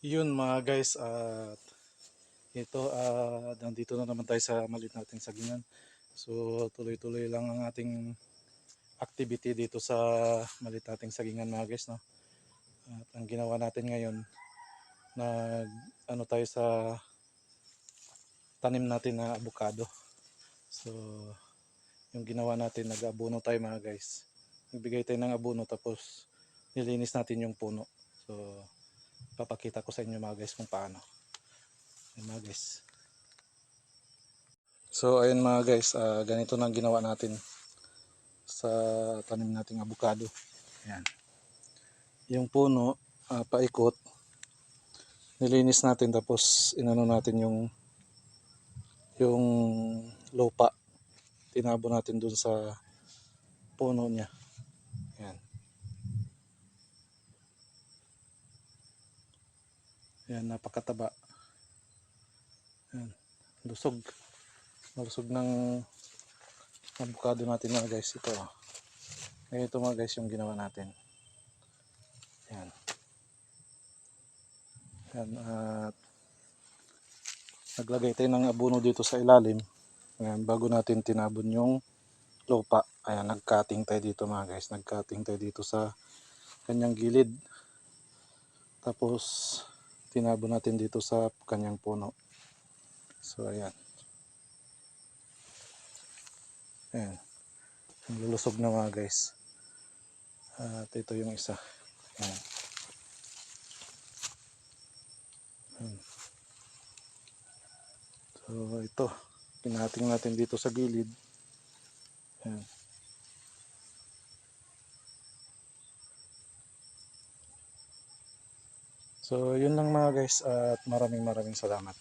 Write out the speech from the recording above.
Yun mga guys, at ito, ah, nandito na naman tayo sa malit nating sagingan. So tuloy-tuloy lang ang ating activity dito sa malit nating sagingan mga guys. No? At ang ginawa natin ngayon, nag ano tayo sa tanim natin na avocado. So yung ginawa natin, nag-abono tayo mga guys. Nagbigay tayo ng abono tapos nilinis natin yung puno. So papakita ko sa inyo mga guys kung paano. Ayan mga guys. So ayun mga guys, ah, ganito na ginawa natin sa tanim nating avocado. Ayan. Yung puno, ah, paikot, nilinis natin tapos inano natin yung yung lupa. Tinabo natin dun sa puno niya. Ayan. Ayan, napakataba. Ayan, lusog. Lusog ng avocado natin mga guys. Ito. Ngayon ito mga guys yung ginawa natin. Ayan. Ayan, at naglagay tayo ng abono dito sa ilalim. Ayan, bago natin tinabon yung lupa. Ayan, nag-cutting tayo dito mga guys. Nag-cutting tayo dito sa kanyang gilid. Tapos, tinabon natin dito sa kanyang puno. So, ayan. Ayan. Lulusog na mga guys. At ito yung isa. Ayan. Ayan. So, ito. Pinating natin dito sa gilid. Ayan. So, yun lang mga guys at maraming maraming salamat.